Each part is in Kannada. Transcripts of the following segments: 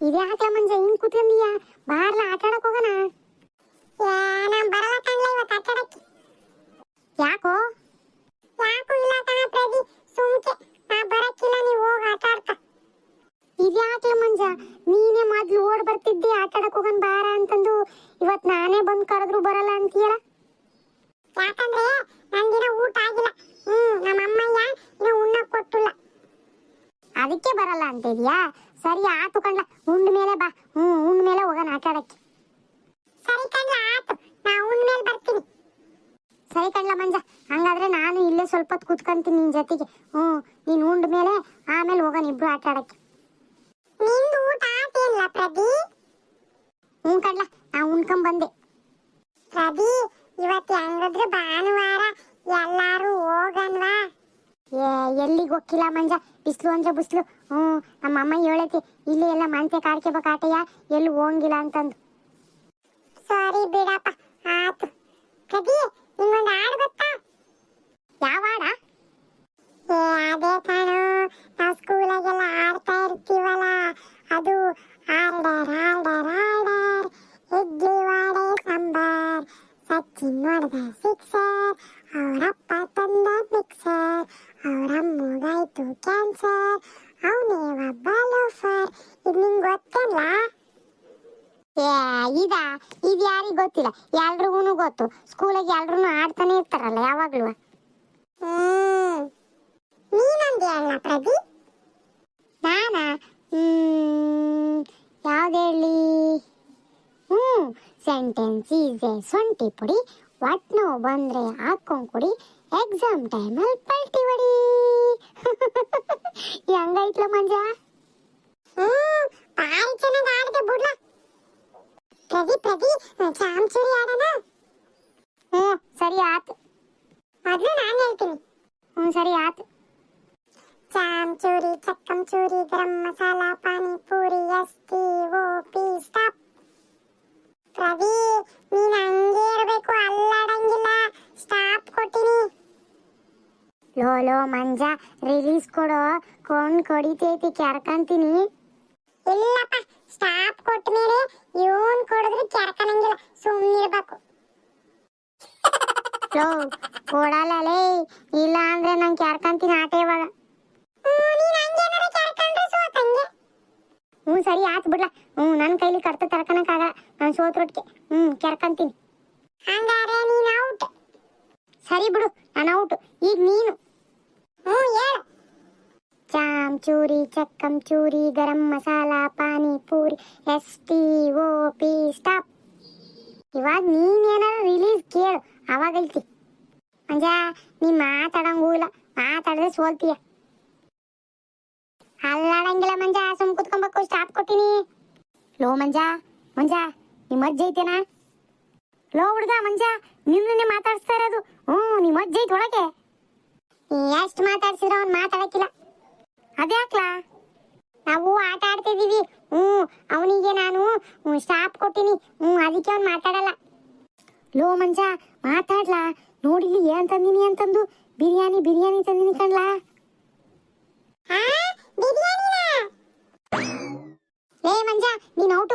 ಇದೇ ಆಟ ಮಂಜ ಹಿಂಗ್ ಕೂತ್ಕೊಂಡಿಯ? ಬಾರ್ಲ ಆಟ ಆಡಕ್ ಹೋಗೋಣ ನಾನ್ ಬರಲ್ಲ ಕಣ್ಲ ಯಾಕೋ? ಯಾಕೂ ಇಲ್ಲ ಕಣ ಪ್ರದಿ ಸುಮ್ಕೆ. ನಾ ಬರಕ್ಕಿಲ್ಲ, ನೀವು ಹೋಗಿ ಆಟ ಆಡ್ಕ ಇದೇ ಆಟ ಮಂಜ, ನೀನೇ ಮೊದ್ಲು ಓಡ್ ಬರ್ತಿದ್ದೆ ಆಟ ಆಡಕ್ ಹೋಗೋಣ ಬಾರ ಅಂತಂದು. ಇವತ್ ನಾನೇ ಬಂದ್ ಕರೆದ್ರು ಬರಲ್ಲ ಅಂತೀಯಲ್ಲ ಯಾಕಂದ್ರೆ ನಂದಿನ ಊಟ ಆಗಿಲ್ಲ. ಹ್ಮ್ ನಮ್ಮ ಅಮ್ಮಯ್ಯ ಇನ್ನು ಉಣ್ಣ ಕೊಟ್ಟಿಲ್ಲ. ಅದಕ್ಕೆ ಬರಲ್ಲ ಅಂತ ಸರಿ ಆತು ಕಣ್ಲ ಉಂಡ ಮೇಲೆ ಬಾ. ಹ್ಮ್, ಉಂಡ ಮೇಲೆ ಹೋಗೋಣ ಆಟ ಆಡಕ್ಕೆ ಸರಿ ಕಣ್ಲ ಆತು ನಾ ಉಂಡ್ ಮೇಲೆ ಬರ್ತೀನಿ. ಸರಿ ಕಣ್ಲ ಮಂಜ, ಹಂಗಾದ್ರೆ ನಾನು ಇಲ್ಲೇ ಸ್ವಲ್ಪ ಹೊತ್ತು ಕೂತ್ಕೊಂತೀನಿ ನಿನ್ ಜೊತೆಗೆ. ಹ್ಮ್, ನೀನ್ ಉಂಡ ಮೇಲೆ, ಆಮೇಲೆ ಹೋಗೋಣ ಇಬ್ರು ಆಟ ಆಡಕ್ಕೆ ನಿಂದು ಊಟ ಆತೇನ್ಲ ಪ್ರದಿ ಹ್ಞೂ ಕಣ್ಲ, ನಾ ಉಣ್ಕೊಂಡ್ ಬಂದೆ. ಪ್ರದಿ ಇವತ್ತು ಹೆಂಗಾದ್ರೂ ಭಾನುವಾರ ಎಲ್ಲಿಗೆ ಹೋಗಿಲ್ಲ ಮಂಜ? ಬಿಸ್ಲು ಅಂದ್ರೆ ಬಿಸಿಲು. ಹ್ಞೂ ನಮ್ಮ ಅಮ್ಮ ಹೇಳೈತಿ ಇಲ್ಲಿ ಎಲ್ಲ ಮಂತೆ ಕಾಡ್ಕೋಬೇಕು ಆಟಯ್ಯ ಎಲ್ಲಿ ಹೋಗಂಗಿಲ್ಲ ಅಂತಂದು. ಸರಿ ಬಿಡಪ್ಪ ಆತು. ಕದಿ ನಿಂಗೊಂದು ಹಾಡು ಗೊತ್ತಾ? ಯಾವ ಆಡ ಏ ಅದೇ ಕಣೋ ನಾವು ಸ್ಕೂಲಾಗೆಲ್ಲ ಆಡ್ತಾ ಇರ್ತೀವಲ್ಲ ಅದು order order order idli vada sambar Sachin ಹೊಡೆದ ಸಿಕ್ಸರ್ ಅವರಪ್ಪ ತಂದ ಮಿಕ್ಸರ್ ಅವರಮ್ಮಗಾಯ್ತು ಕ್ಯಾನ್ಸರ್ ಅವನೇ ಒಬ್ಬ ಲೋಫರ್ ಇದು ನಿಂಗೆ ಗೊತ್ತಲ್ಲ ಏ ಇದಾ ಇದು ಯಾರಿಗ್ ಗೊತ್ತಿಲ್ಲ ಗೊತ್ತು. ಸ್ಕೂಲಾಗ ಎಲ್ರು ಆಡ್ತಾನೆ ಇರ್ತಾರಲ್ಲ ಯಾವಾಗ್ಲೂ. ನೀನಂದೆ ಅಲ್ಲ ಪ್ರದೀಪ್? ನಾನಾ? ಹ್ಮ್ ಯಾವ್ದು ಹೇಳಿ? ಹ್ಞೂ ಸೆಂಟೆನ್ಸ್ ಈಸೆ ಸೊಂಟಿ ಪುಡಿ ಒಟ್ ನೋವು ಬಂದ್ರೆ ಹಾಕೊಂಡ್ ಕುಡಿ ಎಕ್ಸಾಮ್ ಟೈಮಲ್ಲಿ ಪಲ್ಟಿ ಹೊಡಿ. ಹೆಂಗೈತ್ಲ ಮಂಜ? ಹ್ಮ್ ಭಾರಿ ಚೆನ್ನಾಗಿ ಆಡಿದೆ ಬುಡ್ಲ. ಪ್ರದೀಪ್ ಪ್ರದೀಪ್ ಚಾಮ್ಚೂರಿ ಆಡೋಣ? ಹ್ಞೂ, ಸರಿ ಆತು. ಮೊದಲು ನಾನು ಹೇಳ್ತೀನಿ. ಹ್ಞೂ, ಸರಿ ಆತು. ಚಾಮ್ ಚೂರಿ, ಚಕ್ಕಂ ಚೂರಿ, garam masala pani puri T O P, stop. ಪ್ರವಿ ನೀನ್ ಹಂಗೆ ಇರಬೇಕು, ಅಲ್ಲಾಡಂಗಿಲ್ಲ. ಸ್ಟಾಪ್ ಕೊಟ್ಟಿನಿ. ಲೋ ಲೋ, ಮಂಜ ರಿಲೀಸ್ ಕೊಡೋ ಕೊಂಡ್ ಕೊಡಿತೈತಿ, ಕೆರ್ಕಂತೀನಿ. ಇಲ್ಲಪ್ಪ, ಸ್ಟಾಪ್ ಕೊಟ್ಟ ಮೇಲೆ ಇವನ್ ಕೊಡಿದ್ರೆ ಕೆರ್ಕನಂಗಿಲ್ಲ. ಸುಮ್ಮನಿರ್ಬೇಕು ಲೋ ಕೊಡಲ್ಲಲೇ. ಇಲ್ಲ ಅಂದ್ರೆ ನಂಗೆ ಕ್ಯಾರ್ಕಂತೀನಿ ಆಟ ಇವಾಗ. ಹ್ಞೂ ಸರಿ ಆತ್ ಬಿಡ್ಲ. ಹ್ಞೂ ನನ್ನ ಕೈಲಿ ಕರ್ತ ತಡ್ಕೊಳಕ್ಕಾಗ ನಾನು ಸೋತ್ರೊಟ್ಟಿಗೆ ಹ್ಞೂ ಕೆರ್ಕಂತೀನಿ ಹಂಗಾರೆ ನೀನ್ ಔಟ್. ಸರಿ ಬಿಡು, ನಾನು ಔಟ್. ಈಗ ನೀನು. ಹ್ಞೂ, ಹೇಳು. ಚಾಮ್ ಚೂರಿ, ಚಕ್ಕಂ, ಚೂರಿ, garam masala, panipuri, S T O P stop ಇವಾಗ ನೀನೇನಾರ ರಿಲೀಸ್ ಕೇಳು ಅವಾಗೈತಿ ಮಂಜ ನೀ ಮಾತಾಡಂಗೂ ಇಲ್ಲ ಮಾತಾಡಿದ್ರೆ ಸೋಲ್ತೀಯ ಅಲ್ಲಾಡಂಗಿಲ್ಲ ಮಂಜ ಸುಮ್ ಕುತ್ಕೊಬೇಕು ಸ್ಟಾಪ್ ಕೊಟ್ಟಿನಿ ಲೋ ಮಂಜ ಮಂಜ ನಿಮ್ಮ ಅಜ್ಜ ಲೋ ಹುಡ್ಗ, ಮಂಜ ನಿನ್ನೆ ಮಾತಾಡಿಸ್ತಾ ಇರೋದು. ಹ್ಞೂ ನಿಮ್ಮ ಅಜ್ಜ ಐತೆ ಒಳಗೆ ಎಷ್ಟು ಮಾತಾಡ್ಸಿದ್ರು ಅವ್ನು ಮಾತಾಡಕ್ಕಿಲ್ಲ. ಅದ್ಯಾಕ್ಲಾ? ನಾವು ಆಟ ಆಡ್ತಿದೀವಿ ಹ್ಞೂ, ಅವನಿಗೆ ನಾನು ಸ್ಟಾಪ್ ಕೊಟ್ಟಿನಿ. ಹ್ಞೂ, ಅದಕ್ಕೆ ಅವ್ನು ಮಾತಾಡಲ್ಲ. ಲೋ ಮಂಜ, ಮಾತಾಡ್ಲಾ? ನೋಡಿಲಿ ಏನ್ ತಂದಿನಿ ಅಂತಂದು. ಬಿರಿಯಾನಿ ಬಿರಿಯಾನಿ ತಂದಿನಿ ಕಣ್ಲಾ? ಆ ಲೇ ಮಂಜ, ನೀನ್ ಔಟು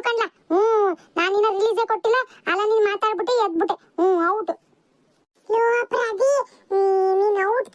ಹ್ಮ್, ನಾನು ನಿನ್ನ ರಿಲೀಸೇ ಕೊಟ್ಟಿಲ್ಲ, ಅಲ್ಲ ನೀನ್ ಮಾತಾಡ್ಬಿಟ್ಟೆ ಎದ್ಬಿಟ್ಟೆ. ಹ್ಮ್ ಔಟ್ ಲೋ ಪ್ರದಿ ನೀನ್ ಔಟ್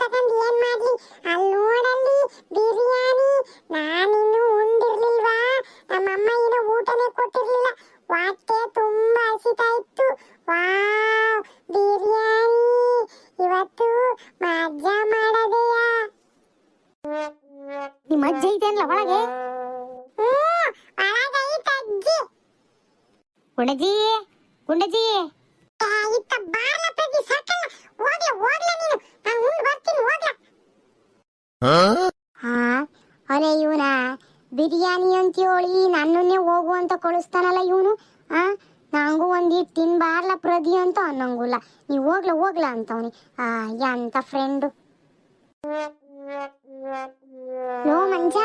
ಅರೆ ಇವನ, ಬಿರಿಯಾನಿ ಅಂತ ಹೇಳಿ ನನ್ನನ್ನೇ ಹೋಗು ಅಂತ ಕಳಿಸ್ತಾನಲ್ಲ ಇವನು ಆ ನಂಗೂ ಒಂದಿಟ್ಟು ತಿನ್ಬಾರ್ಲ ಪ್ರದಿ ಅಂತ ಅನ್ನಂಗಿಲ್ಲ. ನೀವು ಹೋಗ್ಲ ಹೋಗ್ಲ ಅಂತವನಿ. ಆ, ಎಂತ ಫ್ರೆಂಡ್ ಲೋ ಮಂಜ.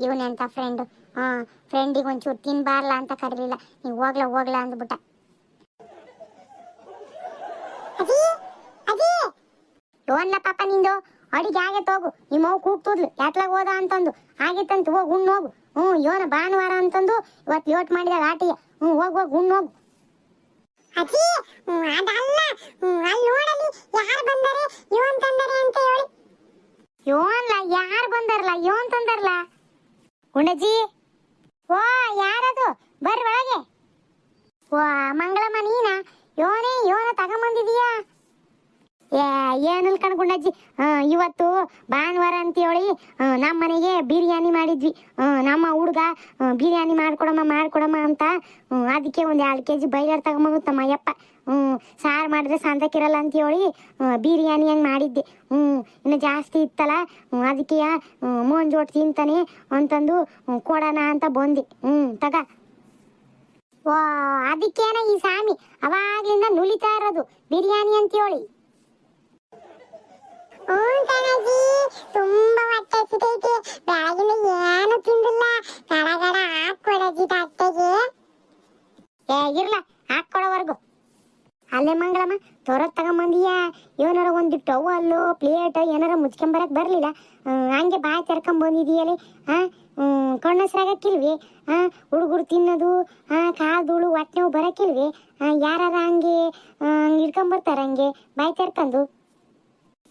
ಇವನೆಂತ ಫ್ರೆಂಡು ಹಾ ಫ್ರೆಂಡಿಗೆ ಒಂಚೂರು ತಿನ್ಬಾರ್ಲ ಅಂತ ಕರೀಲಿಲ್ಲ. ನೀವು ಹೋಗ್ಲ ಹೋಗ್ಲ ಅಂದ್ಬಿಟ್ಟ. ಅಜ್ಜಿ ಪಾಪ ನಿಂದು? ಅಡಿಗೆ ಆಗೈತೆ ಹೋಗು ನಿಮ್ಮ ಅವು ಕೂಗ್ತದ್ಲು ಯಾತ್ಲಾಗ ಹೋದ ಅಂತಂದು. ಆಗಿತ್ತಂತ, ಹೋಗಿ ಉಣ್ಣು ಹೋಗು. ಹ್ಞೂ ಯೋನ ಭಾನುವಾರ ಅಂತಂದು ಇವತ್ತು ಲೇಟ್ ಮಾಡಿದಾಗ ಆಟಿಗೆ. ಹ್ಞೂ, ಹೋಗಿ ಹೋಗಿ ಉಣ್ಣು ಹೋಗು. ಅಜ್ಜಿ ಅದಲ್ಲ ಹ್ಮ್, ಅಲ್ಲಿ ನೋಡಲಿ ಯಾರು ಬಂದರೆ ಇವನ್ ತಂದರೆ ಅಂತ ಹೇಳಿ ಯೋನ್ಲ ಯಾರು ಬಂದಾರಲ್ಲ ಯೋನ್ ತಂದಾರಲ್ಲ ಗುಂಡಜ್ಜಿ ಓ ಯಾರದು ಬರ್ರಿ ಒಳಗೆ ವಾ ಮಂಗಳಮ್ಮ ನೀನಾ ಯೋನೇ ಯೋನ ತಗೊಂಬಂದಿದೀಯಾ ಏ ಆ, ಇವತ್ತು ಭಾನುವಾರ ಅಂತೇಳಿ ಹೇಳಿ ನಮ್ಮ ಮನೆಗೆ ಬಿರಿಯಾನಿ ಮಾಡಿದ್ವಿ. ನಮ್ಮ ಹುಡುಗ ಬಿರಿಯಾನಿ ಮಾಡ್ಕೊಡಮ್ಮ ಮಾಡ್ಕೊಡಮ್ಮ ಅಂತ ಅದಕ್ಕೆ ಒಂದು ಎರಡು ಕೆ ಜಿ ಬೈಲರ್ ತಗೊಂಬಂದ್ತಮ್ಮ ಯಪ್ಪ ಹ್ಞೂ ಸಾರು ಮಾಡಿದ್ರೆ ಸಂತಕ್ಕಿರಲ್ಲ ಅಂತೇಳಿ ಆ, ಬಿರಿಯಾನಿ ಹಂಗೆ ಮಾಡಿದ್ದೆ. ಹ್ಞೂ ಇನ್ನು ಜಾಸ್ತಿ ಇತ್ತಲ್ಲ ಅದಕ್ಕೆ ಮೋನ್ ಜೋಟ್ ತಿಂತಾನೆ ಅಂತಂದು ಕೊಡೋಣ ಅಂತ ಬಂದೆ. ಹ್ಞೂ ತಗ. ಓ ಅದಕ್ಕೇನ ಈ ಸಾಮಿ ಅವಾಗ್ಲಿಂದ ನುಲಿತಾ ಇರೋದು ಬಿರಿಯಾನಿ ಅಂತೇಳಿ ಹ್ಞೂ ಕಣಜ್ಜಿ ತುಂಬಾ ಹೊಟ್ಟೆ ಹಸಿತೈತಿ ಬೆಳಗಿನ ಏನು ತಿಂದಿಲ್ಲ ಗಡ ಗಡ ಹಾಕೊಡಜ್ಜಿ ತಟ್ಟೆಗೆ ಏ ಇರ್ಲ, ಹಾಕ್ಕೊಡೋವರ್ಗು. ಅಲ್ಲೇ ಮಂಗಳಮ್ಮ ತೊರತ್ ತಗೊಂಬಂದಿಯಾ? ಏನಾರ ಒಂದು ಟವಲ್ಲು ಪ್ಲೇಟ್, ಏನಾರ ಮುಚ್ಕೊಂಬರಕ್ ಬರಲಿಲ್ಲ? ಹಂಗೆ ಬಾಯಿ ತೆರ್ಕೊಂಡ್ ಬಂದಿದೀಯಲ್ಲಿ ಹಾ ಕಣ್ಣಸ್ರಾಗಕ್ಕಿಲ್ವಿ? ಹಾ, ಹುಡುಗರು ತಿನ್ನೋದು, ಹಾ ಕಾಲ್ಧೂಳು ಹೊಟ್ಟೆ ನೋವು ಯಾರಾರ ಹಂಗೆ ಹಿಡ್ಕೊಂಬರ್ತಾರ ಹಂಗೆ ಬಾಯಿ ತೆರ್ಕೊಂಡು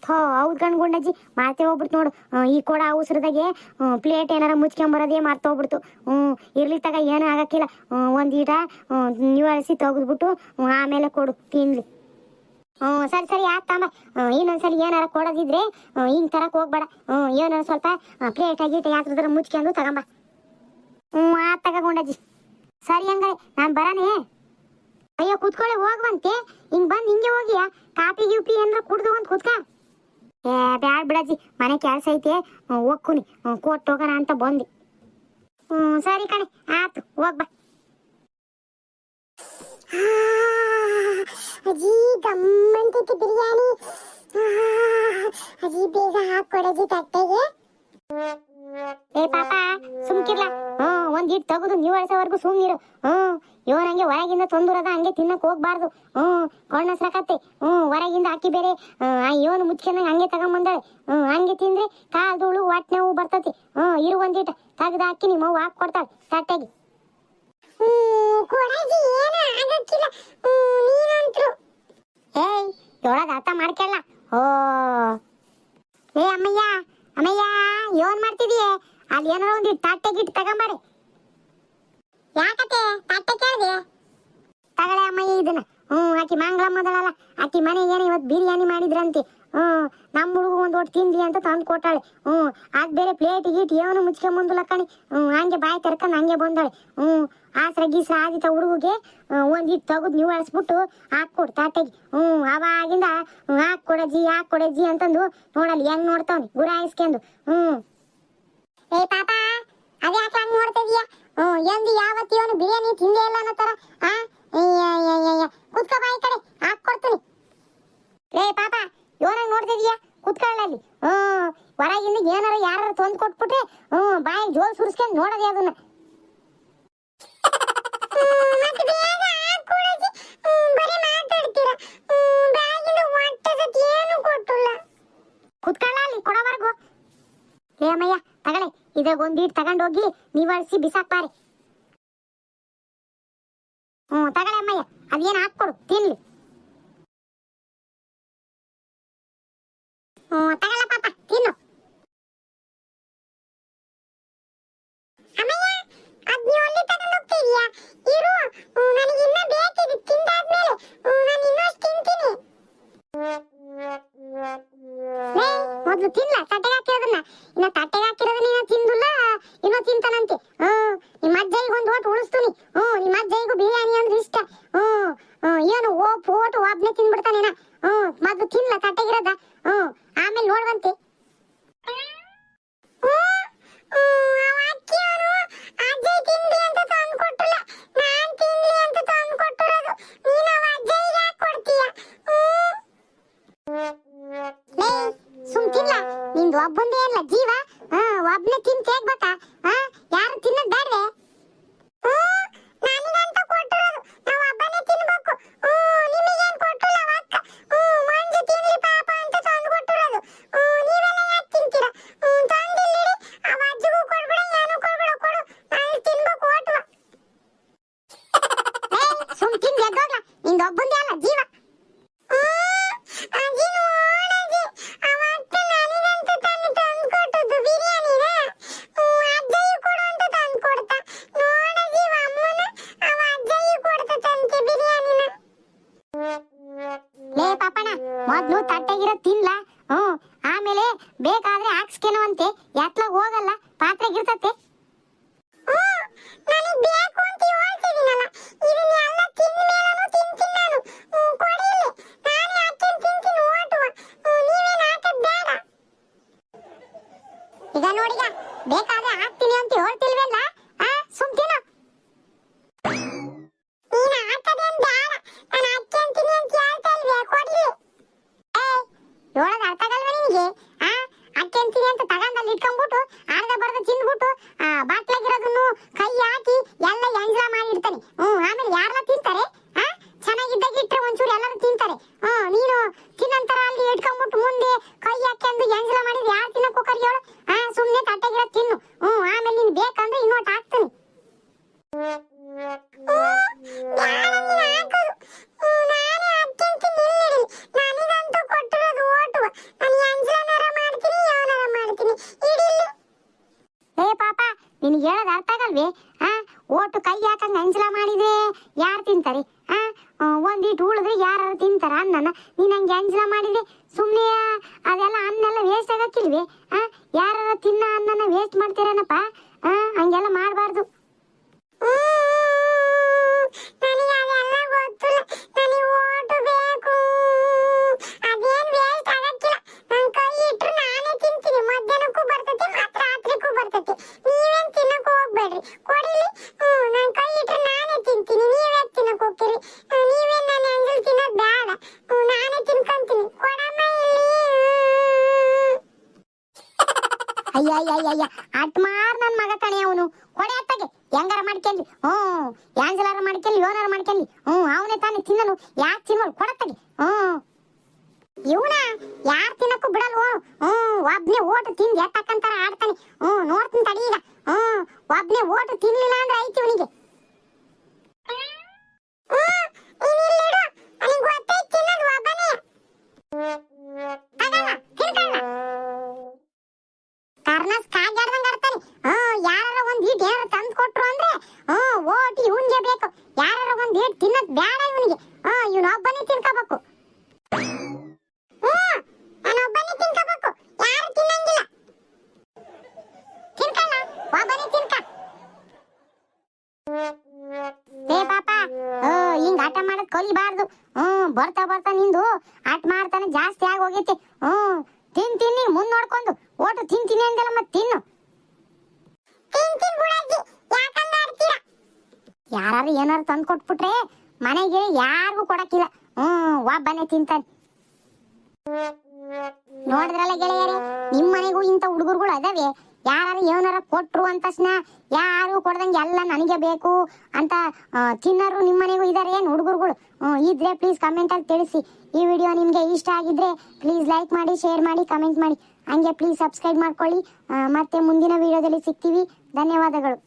ಥೋ ಹೌದ್ ಕಣ್ ಗುಂಡಜ್ಜಿ. ಮಾತೇ ಹೋಗ್ಬಿಡ್ತು ನೋಡು. ಆ, ಈ ಕೊಡ ಉಸಿರದಾಗೆ ಪ್ಲೇಟ್ ಏನಾರ ಮುಚ್ಕೊಂಬರೋದೇ ಮರ್ತೋಗ್ಬಿಡ್ತು ಹ್ಞೂ ಇರ್ಲಿ ತಗ ಏನೂ ಆಗಕ್ಕಿಲ್ಲ. ಒಂದು ಈಟ ನಿವಾಳಿಸಿ ತೆಗೆದ್ಬಿಟ್ಟು ಆಮೇಲೆ ಕೊಡು ತಿನ್ಲಿ. ಹ್ಞೂ ಸರಿ ಸರಿ ಆಯ್ತು ತಾಂಬ. ಇನ್ನೊಂದ್ಸರಿ ಏನಾರ ಕೊಡೋದಿದ್ರೆ ಹಿಂಗೆ ತರಕ್ ಹೋಗ್ಬೇಡ. ಹ್ಞೂ ಏನಾರ ಸ್ವಲ್ಪ ಪ್ಲೇಟ್ ಗೀಟ ಯಾತ್ರದ್ರ ಮುಚ್ಕೊಂಡು ತಗೊಂಬ. ಹ್ಞೂ ಆತ್ ತಗ ಗುಂಡಜ್ಜಿ. ಸರಿ ಹಂಗಾರೆ ನಾನು ಬರಾನೇ? ಅಯ್ಯೋ ಕೂತ್ಕೊಳ್ಳಿ ಹೋಗ್ವಂತೆ. ಹಿಂಗ್ ಬಂದು ಹಿಂಗೆ ಹೋಗಿಯಾ? ಕಾಪಿ ಗಿಪಿ ಏನಾರ ಕುಡ್ದು ಅಂತ ಕೂತ್ಕ. ಏ ಬ್ಯಾಡ್ ಬಿಡಜ್ಜಿ ಮನೆ ಕೆಲಸ ಐತೆ ಹೋಗ್ಕುನಿ ಕೊಟ್ಟು ಹೋಗೋಣ ಅಂತ ಬಂದೆ ಹ್ಞೂ ಸರಿ ಕಣೆ ಆತು ಹೋಗ್ಬಾ ಆ, ಅಜ್ಜಿ ಗಮ್ಮಂತೈತಿ ಬಿರಿಯಾನಿ ಆ, ಅಜ್ಜಿ ಬೇಗ ಹಾಕೊಡಜ್ಜಿ ತಟ್ಟೆಗೆ ಏ ಪಾಪ ಸುಮ್ಕಿರ್ಲ. ಹ್ಞೂ ಒಂದ್ ಇಟ್ಟು ತಗದು ನೀವು ಅಳ್ಸೋವರೆಗೂ ಸುಮ್ನಿರು ಹ್ಞೂ ಇವನಂಗೆ ಹೊರಗಿಂದ ತೊಂದರದ ಹಂಗೆ ತಿನ್ನಕ್ ಹೋಗ್ಬಾರ್ದು. ಹ್ಞೂ ಕೊಂಡಸ್ರಕತ್ತೆ ಹ್ಞೂ ಹೊರಗಿಂದ ಅಕ್ಕಿ ಬೇರೆ. ಇವನು ಮುಚ್ಕೊಂಡಂಗೆ ಹಂಗೆ ತಗೊಂಬಂದಾಳೆ. ಹ್ಞೂ ಹಂಗೆ ತಿಂದ್ರೆ ಕಾಲ್ಧೂಳು ಹೊಟ್ಟೆ ನೋವು ಬರ್ತತಿ. ಹ್ಞೂ ಇರು ಒಂದಿಟ್ಟು ತೆಗ್ದು ಹಾಕಿ ನಿಮ್ಮ ಅವ್ವ ಹಾಕಿ ಕೊಡ್ತಾಳೆ. ತಟ್ಟೆಗೆ. ಹ್ಮ್ ಏಯ್ ಒಳಗ ಅರ್ಥ ಮಾಡ್ಕೊಳ್ಳ ಓ ಏ ಅಮ್ಮಯ್ಯ ಅಮ್ಮಯ್ಯ, ಏನ್ ಮಾಡ್ತಿದೀಯ? ಅಲ್ಲಿ ಏನಾರ ಒಂದು ತಟ್ಟೆ ಗಿಟ್ ತಗೊಂಬಾರೆ ಯಾಕತ್ತೆ? ತಟ್ಟೆ ಕೇಳ್ದೆ? ತಗಳೆ ಅಮ್ಮಯ್ಯ ಇದನ್ನ. ಹ್ಮ್, ಆಕಿ ಮಂಗಳಮ್ಮದಳಲ್ಲ ಆಕಿ ಮನೆಗೆ ಏನೋ ಇವತ್ತು ಬಿರಿಯಾನಿ ಮಾಡಿದ್ರಂತೆ? ಹ್ಮ್ ನಮ್ಮ ಹುಡುಗ ಒಂದು ಒಟ್ಟು ತಿಂದಿ ಅಂತ ತಂದು ಕೊಟ್ಟಾಳೆ. ಹ್ಮ್ ಅದ್ ಬೇರೆ ಪ್ಲೇಟ್ ಗೀಟ್ ಏನು ಮುಚ್ಕೊಂಬಂದಿಲ್ಲ ಲಕ್ಕಣಿ. ಹ್ಮ್, ಹಂಗೆ ಬಾಯಿ ತೆರ್ಕೊಂಡು ಹಂಗೆ ಬಂದಾಳೆ. ಹ್ಮ್, ಆಸ್ರ ಗೀಸ ಆಗಿತ್ತ ಹುಡುಗಿಗೆ ಒಂದ್ ಇಟ್ಟು ತೆಗೆದು ನೀವು ಅಳಿಸ್ಬಿಟ್ಟು ಹಾಕ್ಕೊಡು ತಾಟೆಗೆ. ಹ್ಮ್, ಅವಾಗಿಂದ ಹಾಕ್ಕೊಡಜ್ಜಿ ಹಾಕ್ಕೊಡಜ್ಜಿ ಅಂತಂದು ನೋಡಲ್ಲಿ ಹೆಂಗ್ ನೋಡ್ತಾವ್ನಿ ಗುರಾಯಿಸ್ಕೊಂಡು ಹ್ಮ್. ಏ ಪಾಪ, ಅದ್ಯಾಕೆ ಹಂಗ್ ನೋಡ್ತಾ ಇದೀಯ ಹ್ಮ್, ಎಂದು ಬಿರಿಯಾನಿ ತಿಂದೇ ಇಲ್ಲ ಅನ್ನೋ ತರ, ಆ? ಕುತ್ಕೋ ಕಡೆ. ನೋಡ್ತಿದೀಯಾ? ಕುತ್ಕೊಳ್ಳಲ್ಲಿ ಹ್ಮ್ ಹೊರಗಿಂದ ಏನಾರ ಯಾರು ತಂದು ಕೊಟ್ಬಿಟ್ರೆ ಹ್ಮ್ ಬಾಯಿ ಜೋಲ್ ಸುರಿಸ್ಕೊಂಡು ನೋಡೋದೇ ಅದನ್ನ. ಲೇ ಅಮ್ಮಯ್ಯ ತಗಳೆ ಇದಾಗ ಒಂದ್ ಇಟ್ ತಗೊಂಡೋಗಿ ನಿವಾಳಿಸಿ ಬಿಸಾಕ್ಬಾರಿ ಮೊದ್ಲು ತಟ್ಟೆಗಿರೋ ತಿನ್ಲ. ಹ್ಮ್ ಆಮೇಲೆ ಬೇಕಾದ್ರೆ ಹಾಕ್ಸ್ಕೇನೋ ಅಂತೆ. ಎತ್ಲಾಗ ಹೋಗಲ್ಲ. ಪಾತ್ರೆಗಿರ್ತತೆ ಈಗ ನೋಡಿಗ, ಬೇಕಾದ್ರೆ ಹಾಕ್ತೀನಿ ಅಂತ ಹೇಳ್ತಿಲ್ವಲ್ಲ ನೀನ್ ಹಂಗೆ ಅಂಜಲ ಮಾಡಿದೆ? ಸುಮ್ಮನೆ ಅದೆಲ್ಲ ಅನ್ನೆಲ್ಲ ವೇಸ್ಟ್ ಆಗಕ್ಕಿಲ್ವಿ ಆ ಯಾರು ತಿನ್ನ ಅನ್ನನ ವೇಸ್ಟ್ ಮಾಡ್ತೀರೇನಪ್ಪ? ಆ, ಹಂಗೆಲ್ಲ ಮಾಡಬಾರ್ದು. ನನಗೆ ಅದೆಲ್ಲ ಗೊತ್ತಿಲ್ಲ. ನನಗೆ ಅಯ್ಯ ಅಟ್ಮಾರ್ ನನ್ ಮಗ ಕಣೆ ಅವನು. ಕೊಡೆ ಅತ್ತಗೆ. ಹೆಂಗಾರ ಮಾಡ್ಕೊಂಡ್ಲಿ ಹ್ಮ್ ಯಾಂಜಲಾರ ಮಾಡ್ಕೊಂಡ್ಲಿ ಯೋನಾರ ಮಾಡ್ಕೊಂಡ್ಲಿ ಹ್ಞೂ, ಅವನೇ ತಾನೇ ತಿನ್ನಲು ಯಾಕೆ ತಿನ್ನೋಳು ಕೊಡತ್ತಗೆ ಹ್ಮ್ ಇವನ ಯಾರ್ ತಿನ್ನಕ್ಕೂ ಬಿಡಲ್ವೋ ಹ್ಮ್ ಒಬ್ನೇ ಓಟು ತಿಂದು ಎತ್ತಕ್ಕಂತಾರ ಆಡ್ತಾನೆ. ಹ್ಮ್ ನೋಡ್ತೀನಿ ತಡಿ ಈಗ. ಹ್ಮ್ ಒಬ್ನೇ ಓಟು ತಿನ್ಲಿಲ್ಲ ಕಲಿಬಾರ್ದು. ಹ್ಮ್, ಬರ್ತಾ ಬರ್ತಾ ನಿಂದು ಆಟ ಮಾಡ್ತಾನೆ ಜಾಸ್ತಿ ಆಗಿ ಹೋಗೈತಿ. ಹ್ಮ್, ತಿನ್ ತಿನ್ನಿ ಮುಂದ್ ನೋಡ್ಕೊಂಡು. ಓಟು ತಿಂತೀನಿ ಅಂದಲ್ಲ ಮತ್ ತಿನ್ನು? ಯಾರು ಏನಾರು ತಂದು ಕೊಟ್ಬಿಟ್ರೆ ಮನೆಗೆ ಯಾರಿಗೂ ಕೊಡಕ್ಕಿಲ್ಲ. ಹ್ಮ್ ಒಬ್ಬನೇ ತಿಂತಾನೆ. ನೋಡಿದ್ರಲ್ಲ ಗೆಳೆಯರೇ, ನಿಮ್ ಮನೆಗೂ ಇಂಥ ಹುಡುಗರುಗಳು ಅದಾವೆ. ಯಾರು ಏನಾರ ಕೊಟ್ರು ಅಂತ ಯಾರು ಕೊಡ್ದಂಗೆ ಎಲ್ಲ ನನಗೆ ಬೇಕು ಅಂತ ತಿನ್ನರು ತಿನ್ನೋರು ನಿಮ್ಮ ಮನೆಗೂ ಇದಾರೆ, ಏನು ಹುಡುಗರುಗಳು? ಇದ್ರೆ ಪ್ಲೀಸ್ ಕಮೆಂಟಲ್ಲಿ ತಿಳಿಸಿ. ಈ ವಿಡಿಯೋ ನಿಮಗೆ ಇಷ್ಟ ಆಗಿದ್ರೆ ಪ್ಲೀಸ್ ಲೈಕ್ ಮಾಡಿ ಶೇರ್ ಮಾಡಿ ಕಮೆಂಟ್ ಮಾಡಿ. ಹಂಗೆ ಪ್ಲೀಸ್ ಸಬ್ಸ್ಕ್ರೈಬ್ ಮಾಡ್ಕೊಳ್ಳಿ. ಮತ್ತೆ ಮುಂದಿನ ವಿಡಿಯೋದಲ್ಲಿ ಸಿಗ್ತೀವಿ. ಧನ್ಯವಾದಗಳು.